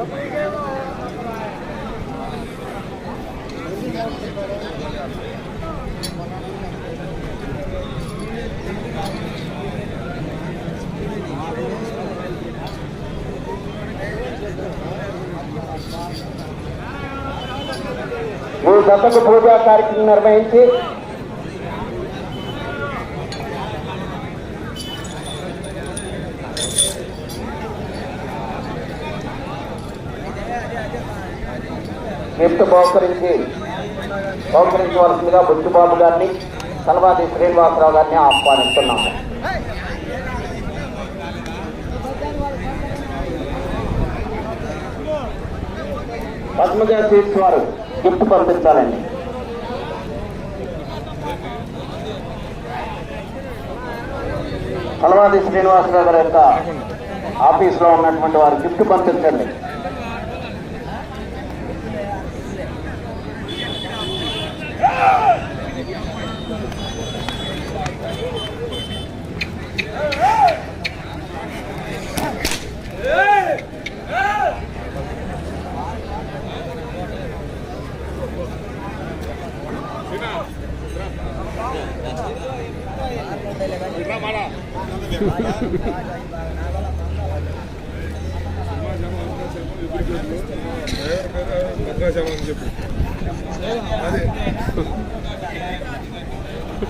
ఈ దశకు పూజా కార్యక్రమం నిర్వహించి గిఫ్ట్ బహుకరించి బహుకరించవలసిందిగా బుచ్చిబాబు గారిని సలవాది శ్రీనివాసరావు గారిని ఆహ్వానిస్తున్నాము. పద్మజ సీట్స్ వారు గిఫ్ట్ పంపించాలండి. సలవాది శ్రీనివాసరావు గారి యొక్క ఆఫీస్లో ఉన్నటువంటి వారు గిఫ్ట్ పంపించండి.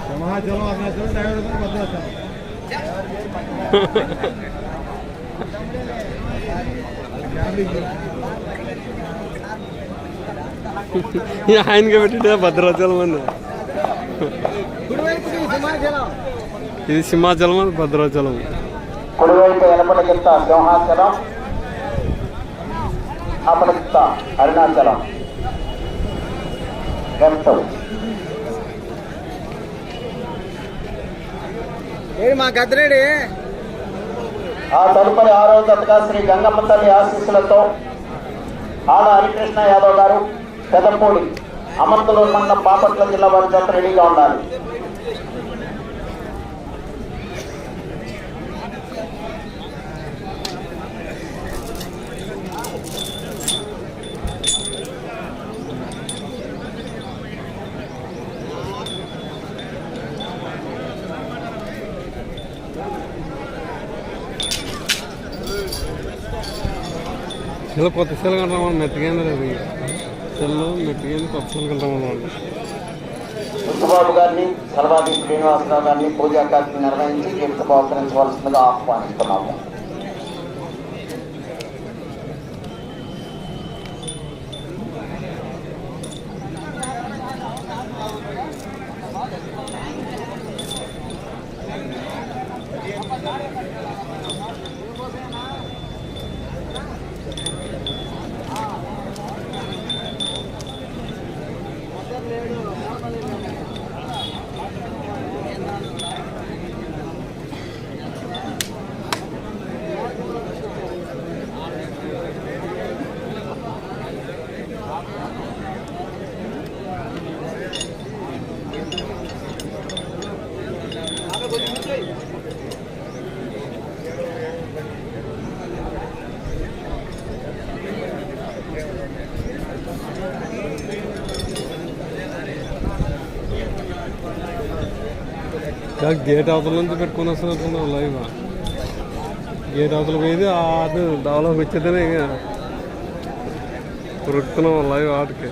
సింహాచలం అరుణాచలం డైవర్డ్ భద్రాచలం ఆయనకి పెట్టింటే భద్రాచలం అన్న ఇది సింహాచలం భద్రాచలం. కుడివైపు ఎనపటికింత సింహాచలం. అపటికింత అరుణాచలం. ఏడు మా గద్దరేడి ఆ తదుపరి ఆరో జతగా శ్రీ గంగమ్మ తల్లి ఆశీస్సులతో ఆడ హరికృష్ణ యాదవ్ గారు పెదపూడి అమర్తలూరు మండలం బాపట్ల జిల్లా వారి జత రెడీగా ఉండాలి. సెల్ కొత్త సెల్ కంటాం మెత్తగైంది లేదు. సెల్ మెత్తగైంది కొత్త సెల్ కంటాం బుద్ధబాబు గారిని సర్వాధి శ్రీనివాసరావు గారిని పూజా కార్యక్రమం నిర్వహించి జీవిత బహుకరించవలసిందిగా ఆహ్వానిస్తున్నాము. గేట్ అవతల నుంచి పెట్టుకుని వస్తున్నట్టున్నావు లైవ్ గేట్ అవతల పోయేది ఆట డెవలప్ వచ్చేదనే ఇక ఉరుకుతున్నాం లైవ్ ఆటకి.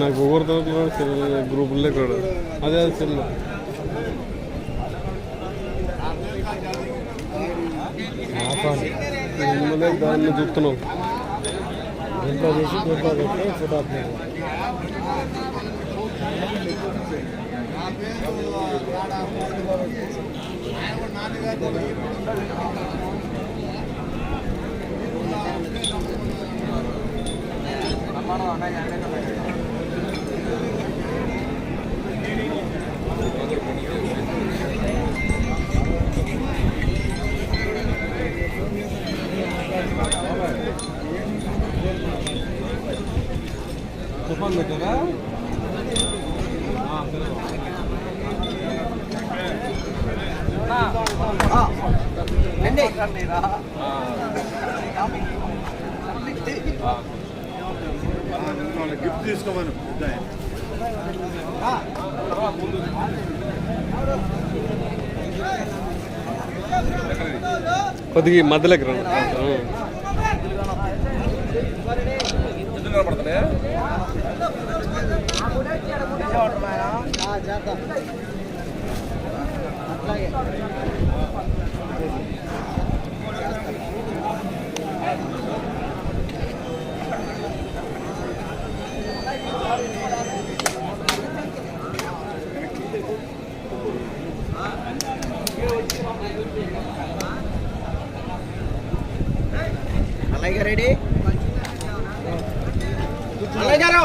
నాకు ఒకరితో గ్రూపుల్లో కూడా అదే అది ಒಂದನೇ ದಾನಿ ಜುಟ್ಟು ನಾವು ಎಂತ చేసి ದೊಡ್ಡ ಕೊಟ್ಟೆ ಫೋಟೋ ಹಾಕ್ಬೇಕು ಪ್ರಮಾಣ డబ్బాలు పెట్టారా? గిఫ్ట్ తీసుకోమను కొద్దిగా మధ్యలోకి రండి. మల్లయ్య గారు రెడీ? మల్లయ్య గారు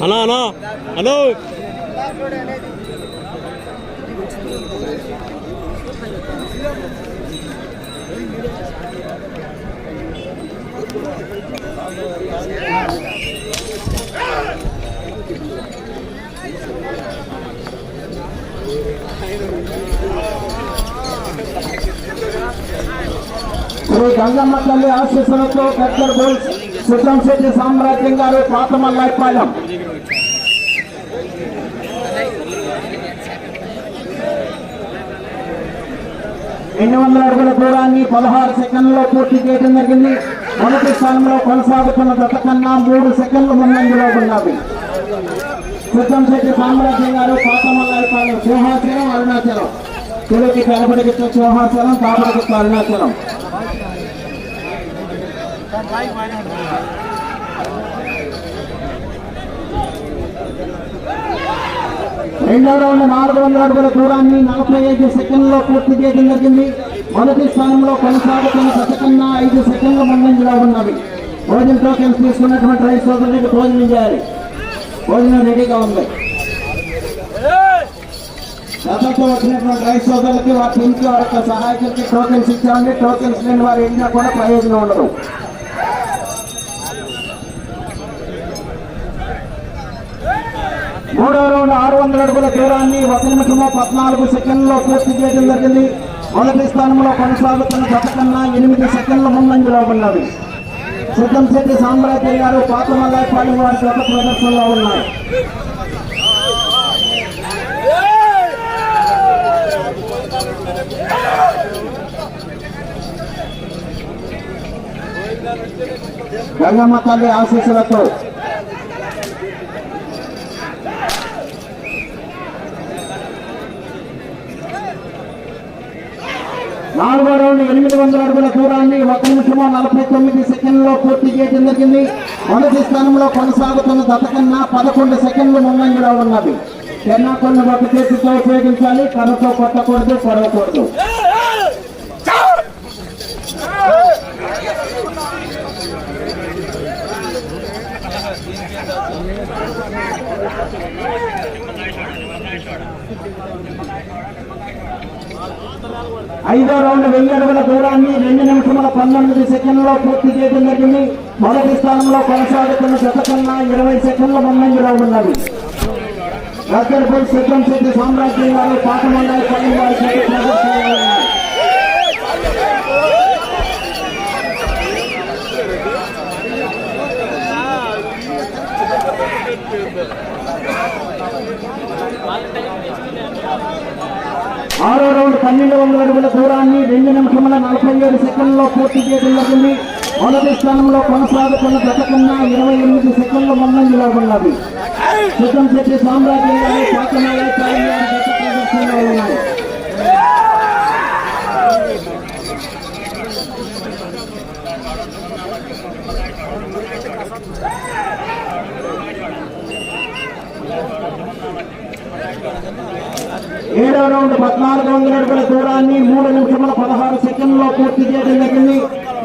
ఏంటి అక్కడ హలో శ్రీ గంగమ్మ తల్లి ఆశీస్సులతో కట్లర్ బోల్స్ సుతం శెట్టి సామ్రాజ్యం గారు పాత ఎన్ని వందల అడుగుల దూరాన్ని పదహారు సెకండ్లలో పూర్తి చేయడం జరిగింది. మొదటి స్థానంలో కొనసాగుతున్న గత కన్నా మూడు సెకండ్లు ముందంజలో ఉన్నది సుతం శెట్టి సామ్రాజ్యం గారు పాతమల్లాయిపాలెం సింహాచలం అరుణాచలం. తెలుగుకి కనపడికి సింహాచలం కాపడికి అరుణాచలం. రెండవ రౌండ్ నాలుగు వందల అడుగుల దూరాన్ని నలభై ఐదు సెకండ్లో పూర్తి చేయడం జరిగింది. మొదటి స్థానంలో కొనసాగుతున్న గత ఐదు సెకండ్ల ముందంజలో ఉన్నవి. భోజన టోకెన్స్ తీసుకున్నటువంటి రైతు సోదరులకు భోజనం చేయాలి. భోజనం రెడీగా ఉంది. గతంతో వచ్చినటువంటి రైతు సోదరులకి వారి ఇంట్లో వారి యొక్క సహాయకులకి టోకెన్స్ ఇచ్చామండి. టోకెన్స్ లేని వారు వెళ్ళినా కూడా ప్రయోజనం ఉండదు. మూడో రౌండ్ ఆరు వందల అడుగుల దూరాన్ని ఒక నిమిషంలో పద్నాలుగు సెకండ్లో పూర్తి చేయడం జరిగింది. మొదటి స్థానంలో కొనసాగుతున్న గత కన్నా ఎనిమిది సెకండ్ల ముందంజలో ఉన్నది. సిద్ధం శెట్టి సామ్రాజ్యం గారు పాత మల్లాయపాలెం వారి గత ప్రదర్శనలో ఉన్నారు గంగమ్మ తల్లి ఆశీస్సులతో నాలుగో రౌండ్ ఎనిమిది వందల అడుగుల దూరాన్ని ఒక నిమిషము నలభై తొమ్మిది సెకండ్లో పూర్తి చేయడం జరిగింది. మొదటి స్థానంలో కొనసాగుతున్న గత కన్నా పదకొండు సెకండ్లు ముందంజలో ఉన్నది. కన్నా కొన్ని ఒక చేతితో ఉపయోగించాలి కర్రతో కొట్టకూడదు పొడవకూడదు ఐదో రౌండ్ వెయ్యి అడుగుల దూరాన్ని రెండు నిమిషముల పంతొమ్మిది సెకండ్లో పూర్తి చేయడం జరిగింది. మొదటి స్థానంలో కొనసాగుతున్న గత కన్నా ఇరవై సెకండ్ల ముందంజలో ఉన్నది. దగ్గరపై సిద్ధం శెట్టి సామ్రాజ్యం గారు పాతమండాయి పల్లి వారి చేతి ప్రదర్శనలో ఉన్నారు. ఆరో రౌండ్ పన్నెండు వందల అడుగుల దూరాన్ని రెండు నిమిషముల నలభై ఏడు సెకండ్లో పూర్తి చేయడం జరిగింది. మొదటి స్థానంలో కొనసాగుతున్న గత కన్నా ఇరవై ఎనిమిది సెకండ్ల ముందంజలో ఉన్నది సిద్ధం శెట్టి సామ్రాజ్యం గారు పాతమాల ప్రదర్శనలో ఉన్నాయి. రెండో రౌండ్ పద్నాలుగు వందల అడుగుల దూరాన్ని మూడు నిమిషముల పదహారు సెకండ్లో పూర్తి చేయడం జరిగింది.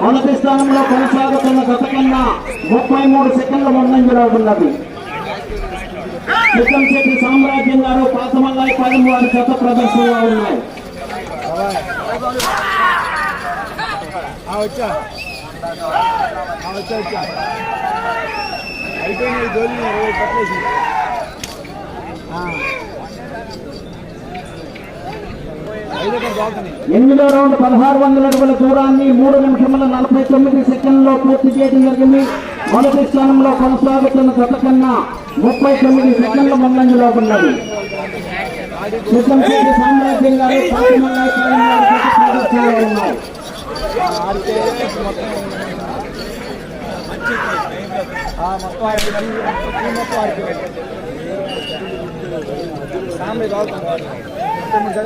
మొదటి స్థానంలో కొనసాగుతున్న గత కన్నా ముప్పై మూడు సెకండ్ల ముందంజలో ఉన్నది శెట్టి సామ్రాజ్యం గారు పాతమల్లాయి పాలెం వారి గత ప్రదర్శనలో ఉన్నాయి. వచ్చా. ఎనిమిదో రౌండ్ పదహారు వందల అడుగుల దూరాన్ని మూడు నిమిషముల నలభై తొమ్మిది సెకండ్లో పూర్తి చేయడం జరిగింది. మొదటి స్థానంలో కొనసాగుతున్న గత కన్నా ముప్పై తొమ్మిది సెకండ్ల ముందంజలో ఉన్నది. సామ్రాజ్యం గారు ఉన్నారు. మొత్తం ముందు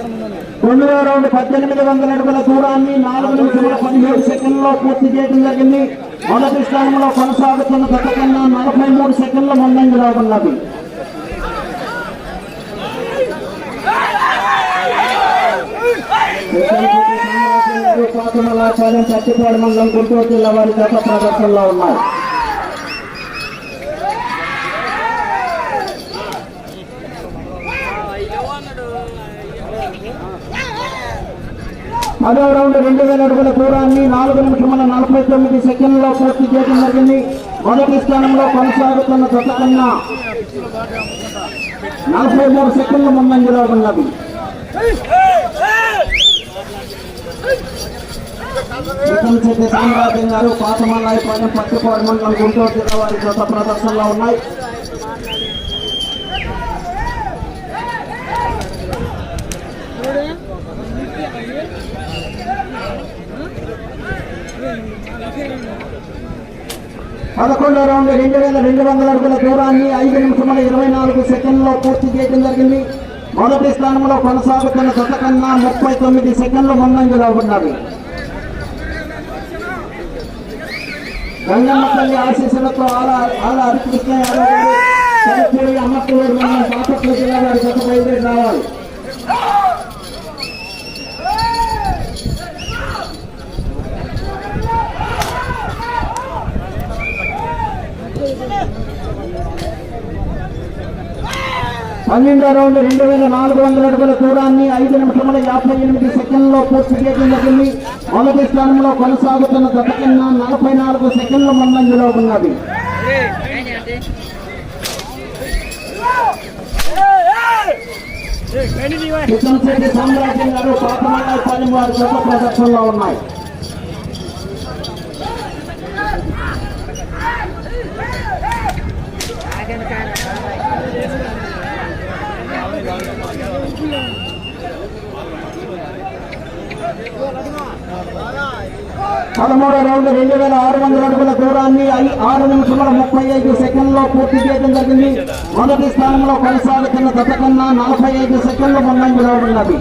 తొమ్మిదో రౌండ్ పద్దెనిమిది వందల అడుగుల దూరాన్ని నాలుగు నిమిషముల పదిహేడు సెకండ్లో పూర్తి చేయడం జరిగింది. మొదటి స్థానంలో కొనసాగుతున్న గత కన్నా నలభై మూడు సెకండ్ల ముందంజలో ఉన్నది పాతమలాచార్యం మండలం గుంటూరు జిల్లా వారి గత ప్రదర్శనలో ఉన్నాయి పదో రౌండ్ రెండు వేల అడుగుల దూరాన్ని నాలుగు నిమిషముల నలభై తొమ్మిది సెకండ్లో పూర్తి చేయడం జరిగింది. మొదటి స్థానంలో కొనసాగుతున్న గత కన్నా నలభై మూడు సెకండ్ల ముందంజలో ఉన్నది. శెట్టి సామ్రాజ్యం గారు పాతమల్లాయి పాలెం పట్టుకోవడం మండలం గుంటూరు జిల్లా వారి గత ప్రదర్శనలో ఉన్నాయి. పదకొండో రౌండ్ రెండు వేల రెండు వందల అడుగుల దూరాన్ని ఐదు నిమిషముల ఇరవై నాలుగు సెకండ్లో పూర్తి చేయడం జరిగింది. మొదటి స్థానంలో కొనసాగుతున్న గత కన్నా ముప్పై తొమ్మిది సెకండ్లు ముందంజలో ఉన్నది గంగమ్మ తల్లి ఆశీస్సులతో ఆల ఆల హరికృష్ణ యాదవ్ గారు సరిపూడి అమ్మకూరు మండలం బాపట్ల జిల్లా వారి గత బయలుదేరి రావాలి. పన్నెండో రౌండ్ రెండు వేల నాలుగు వందల అడుగుల దూరాన్ని ఐదు నిమిషముల యాభై ఎనిమిది సెకండ్లో పూర్తి చేయడం జరిగింది. మొదటి స్థానంలో కొనసాగుతున్న గత కన్నా నలభై నాలుగు సెకండ్ల ముందంజలో ఉన్నది. సామ్రాజ్యం గారు పాతమల్లాయి పాలెం వారి ప్రదర్శనలో ఉన్నాయి. పదమూడో రౌండ్ రెండు వేల ఆరు వందల అడుగుల దూరాన్ని ఐ- ఆరు నిమిషముల ముప్పై ఐదు సెకండ్లో పూర్తి చేయడం జరిగింది. మొదటి స్థానంలో కొనసాగుతున్న గత కన్నా నలభై ఐదు సెకండ్ల ముందంజలో ఉన్నది.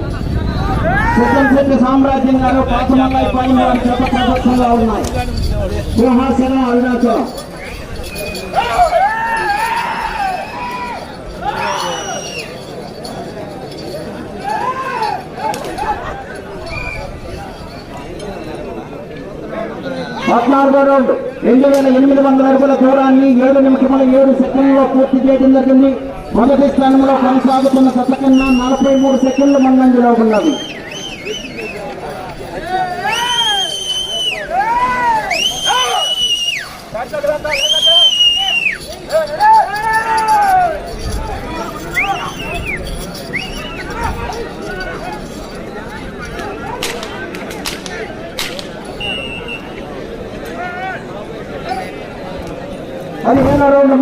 సెట్ సామ్రాజ్యం గారు పాతమల్లాయి పాలెం వారి గత ప్రదర్శనలో ఉన్నాయి. సింహాసనం అరుణాచలం. పద్నాలుగో రౌండ్. రెండు వేల ఎనిమిది వందల అడుగుల దూరాన్ని ఏడు నిమిషముల ఏడు సెకండ్లో పూర్తి చేయడం జరిగింది. మొదటి స్థానంలో కొనసాగుతున్న శతకన్నా నలభై మూడు సెకండ్ల ముందంజలో ఉన్నది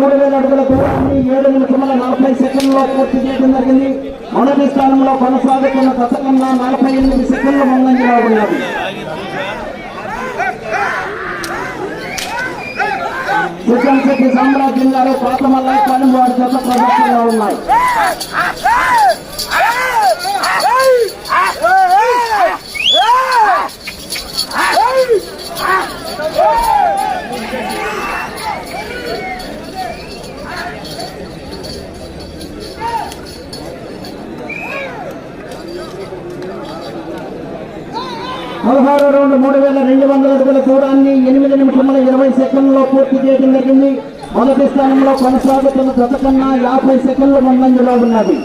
మూడు వేల అడుగుల దూరాన్ని ఏడు నిమిషముల నలభై సెకండ్లో పూర్తి చేయడం జరిగింది. మొదటి స్థానంలో కొనసాగుతున్న గత నలభై ఎనిమిది సెకండ్ల ముందంజలో ఉన్నది శెట్టి సామ్రాజ్యం గారు పాతమల్లాయి పని వారి జత ప్రదర్శనలో ఉన్నాయి. పదహారు రెండు వందల అడుగుల దూరాన్ని ఎనిమిది నిమిషముల ఇరవై సెకండ్లో పూర్తి చేయడం జరిగింది మొదటి స్థానంలో కొనసాగుతున్న జత కన్నా యాభై సెకండ్ల ముందంజలో ఉన్నది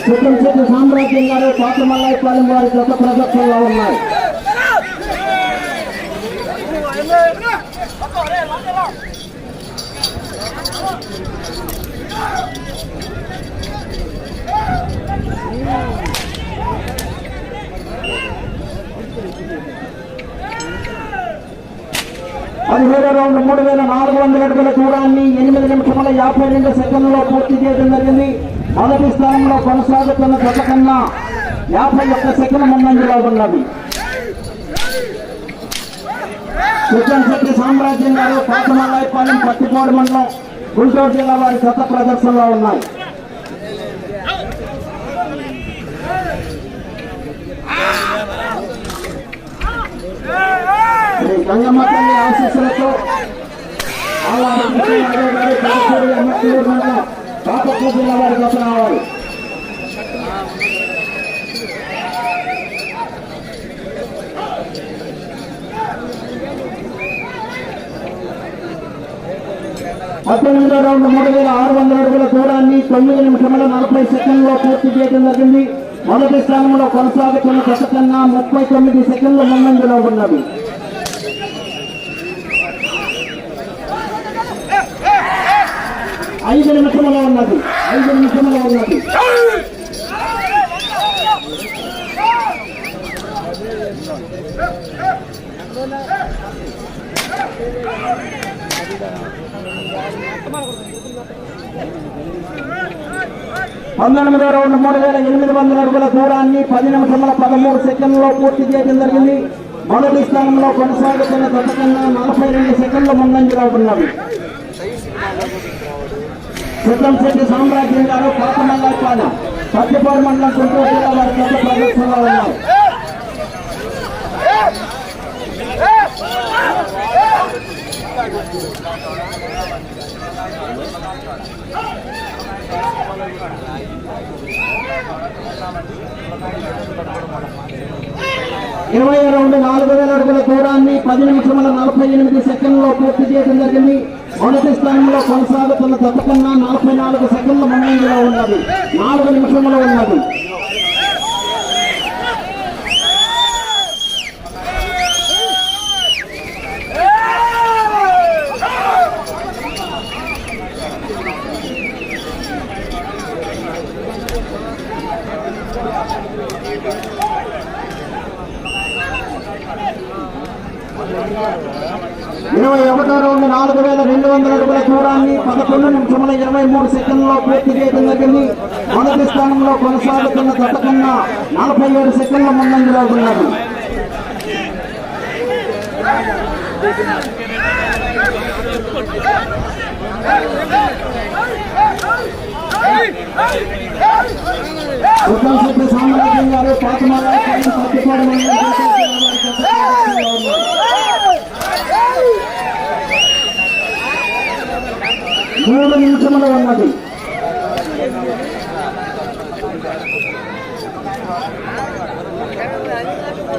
చిత్రం చెట్టు సామ్రాజ్యం గారు పాత్రమల్లాయపాలెం వారి గత ప్రదర్శనలో ఉన్నాయి పదిహేడు రౌండ్ మూడు వేల నాలుగు వందల అడుగుల దూరాన్ని ఎనిమిది నిమిషముల యాభై రెండు సెకండ్లలో పూర్తి చేయడం జరిగింది. మొదటి స్థానంలో కొనసాగుతున్న జత కన్నా యాభై ఒక్క సెకండ్ ముందంజలో ఉన్నది శక్తి సామ్రాజ్యం గారు పాతమల్లాయపాలెం పట్టిపోడు మండలం గుంటూరు జిల్లా వారి జత ప్రదర్శనలో ఉన్నాయి. గంగమ్మ తల్లి ఆశీస్సులతో బాపట్ల జిల్లా వారి జత రావాలి. పద్దెనిమిదో రౌండ్ మూడు వేల ఆరు వందల అడుగుల దూరాన్ని తొమ్మిది నిమిషముల నలభై సెకండ్లో పూర్తి చేయడం జరిగింది. మొదటి స్థానంలో కొనసాగుతున్న గత కన్నా ముప్పై తొమ్మిది సెకండ్ల ముందంజలో ఉన్నది. ఐదు నిమిషములో ఉన్నది. ఐదు నిమిషములో ఉన్నది. పంతొమ్మిదో రౌండ్ మూడు వేల ఎనిమిది వందల అడుగుల దూరాన్ని పది నిమిషముల పదమూడు సెకండ్లో పూర్తి చేయడం జరిగింది. మొదటి స్థానంలో కొనసాగుతున్న గత కన్నా నలభై రెండు సెకండ్ల ముందంజలో ఉన్నది సిద్ధంశెట్టి సామ్రాజ్యం గారు పాతమల్లాపాలెం పత్తిపాడు మండలం గుంటూరు జిల్లా వారి గత ప్రదర్శనలో ఉన్నారు. ఇరవై రెండు నాలుగు వేల అడుగుల దూరాన్ని పది నిమిషముల నలభై ఎనిమిది సెకండ్లో పూర్తి చేయడం జరిగింది. మొదటి స్థానంలో కొనసాగుతున్న తప్పకుండా నలభై నాలుగు సెకండ్ల ముందంజలో ఉన్నది. నాలుగు నిమిషంలో ఉన్నది ఇరవై ఒకటో రౌండ్ నాలుగు వేల రెండు వందల అడుగుల దూరాన్ని పదకొండు నిమిషముల ఇరవై మూడు సెకండ్లో పూర్తి చేయడం జరిగింది. మొదటి స్థానంలో కొనసాగుతున్న గత కన్నా నలభై ఏడు సెకండ్ల ముందంజలో ఉన్నది. ఉత్తమ్ శెట్టి సామ్రాజ్యం గారు పాతమాల పత్తిపాడు మండలం గుంటూరు జిల్లా వారి గత ప్రదర్శనలో ఉన్నారు. మూడు నిమిషములు ఉన్నది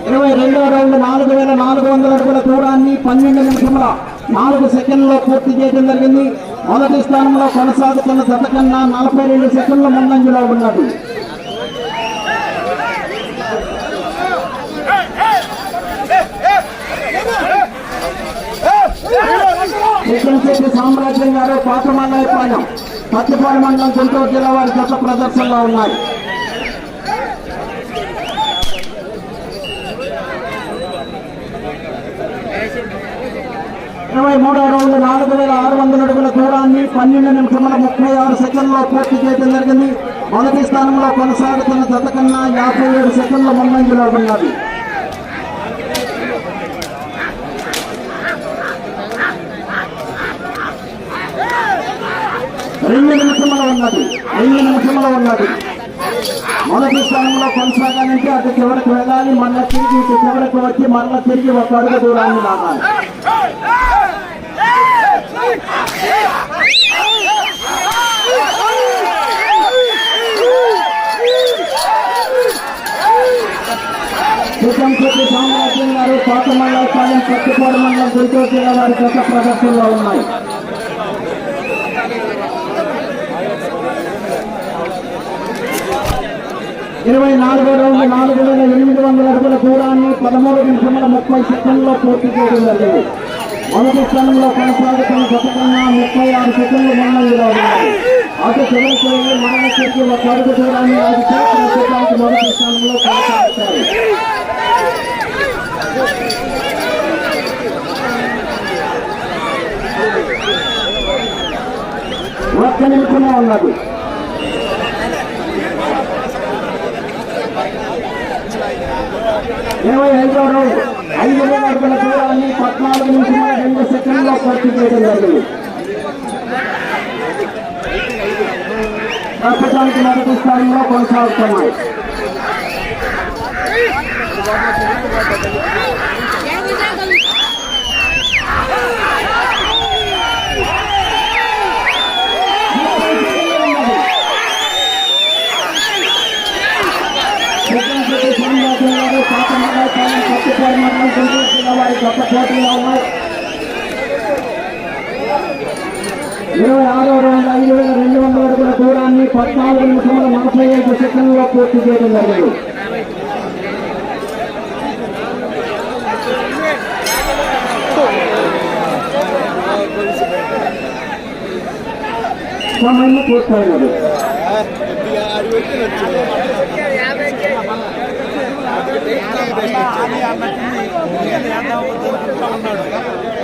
ఇరవై రెండో రౌండ్ నాలుగు వేల నాలుగు వందల అడుగుల దూరాన్ని పన్నెండు నిమిషముల నాలుగు సెకండ్లో పూర్తి చేయడం జరిగింది. మొదటి స్థానంలో కొనసాగుతున్న జత కన్నా నలభై రెండు సెకండ్ల ముందంజలో ఉన్నది. శెట్టి సామ్రాజ్యం గారు పాత్రమల్లాయపాలెం పత్తిపాడు మండలం గుంటూరు జిల్లా వారి జత ప్రదర్శనలో ఉన్నాయి ఇరవై మూడో రోజు నాలుగు వేల ఆరు వందల అడుగుల దూరాన్ని పన్నెండు నిమిషముల ముప్పై ఆరు సెకండ్లో పూర్తి చేయడం జరిగింది. మొదటి స్థానంలో కొనసాగుతున్న జత కన్నా యాభై ఏడు సెకండ్ల ముందంజలో ఉన్నది. రెండు నిమిషంలో ఉన్నది రెండు నిమిషంలో ఉన్నది మొదటి స్థానంలో కొనసాగాలంటే అటు చివరికి వెళ్ళాలి మళ్ళా తిరిగి ఇటు చివరికి వచ్చి మళ్ళా తిరిగి ఒక అడుగు దూరాన్ని లాగాలి. చిత్రం చెట్టు సామ్రాజ్యం గారు పాత మండలం పట్టుకోడు మండలం గుంటూరు జిల్లా వారి గత ప్రదర్శనలో ఉన్నాయి. ఇరవై నాలుగో రౌండ్ నాలుగు వేల ఎనిమిది వందల అడుగుల దూరాన్ని పదమూడు నిమిషముల ముప్పై సెకండ్లో పూర్తి చేయడం జరిగింది. మొదటి స్థానంలో కొనసాగుతున్న గతకన్నా ముప్పై ఆరు సెకండ్లు ముందంజలో ఉన్నాయి అటు చివరికి వెళ్ళి మరణ చేసి ఒక అడుగు దూరాన్ని అది చేసిన మొదటి స్థానంలో కొనసాగుతారు ఒక్క నిమిషంలో ఉన్నది. ఇరవై ఐదో రౌండ్. ఐదు వేల అడుగుల దూరాన్ని పద్నాలుగు నిమిషముల రెండు సెకండ్లో పూర్తి చేయడం జరిగింది. ప్రస్తుతానికి మొదటి స్థానంలో కొనసాగుతున్నాయి సెకండ్ స్వామివారి గారు పాత మండలం పట్టుకోడు మండలం గుంటూరు జిల్లా పోటీలో ఉన్నాయి ఇరవై ఆరో రౌండ్ ఐదు వేల రెండు వందల అడుగుల దూరాన్ని పద్నాలుగు నిమిషముల నలభై ఐదు సెకండ్లో పూర్తి చేయడం జరిగింది సమయంలో పూర్తయినది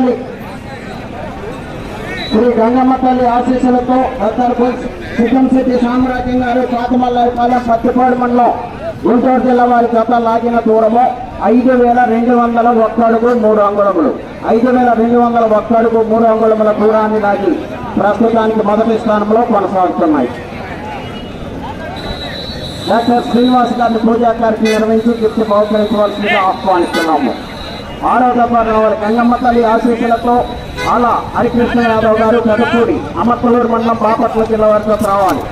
తల్లి. శ్రీ గంగమ్మ తల్లి ఆశీస్సులతో డాక్టర్ శిఖంశెట్టి సామ్రాజ్యం గారు పాతమల్లాయపాలెం పత్తిపాడు మండలం గుంటూరు జిల్లా వారి గత లాగిన దూరము ఐదు వేల రెండు వందల ఒక్క అడుగు మూడు అంగుళములు. ఐదు వేల రెండు వందల ఒక్క అడుగు మూడు అంగుళముల దూరాన్ని లాగి ప్రస్తుతానికి మొదటి స్థానంలో కొనసాగుతున్నాయి. డాక్టర్ శ్రీనివాస్ గారిని పూజా కార్యక్రమం నిర్వహించి గిఫ్ట్ బహుకరించవలసిందిగా ఆహ్వానిస్తున్నాము. ఆరో దఫాన వారి గంగమ్మ తల్లి ఆశీస్సులతో అలా హరికృష్ణ యాదవ్ గారు పెదపూడి అమర్తలూరు మండలం బాపట్ల జిల్లా వరకు రావాలి.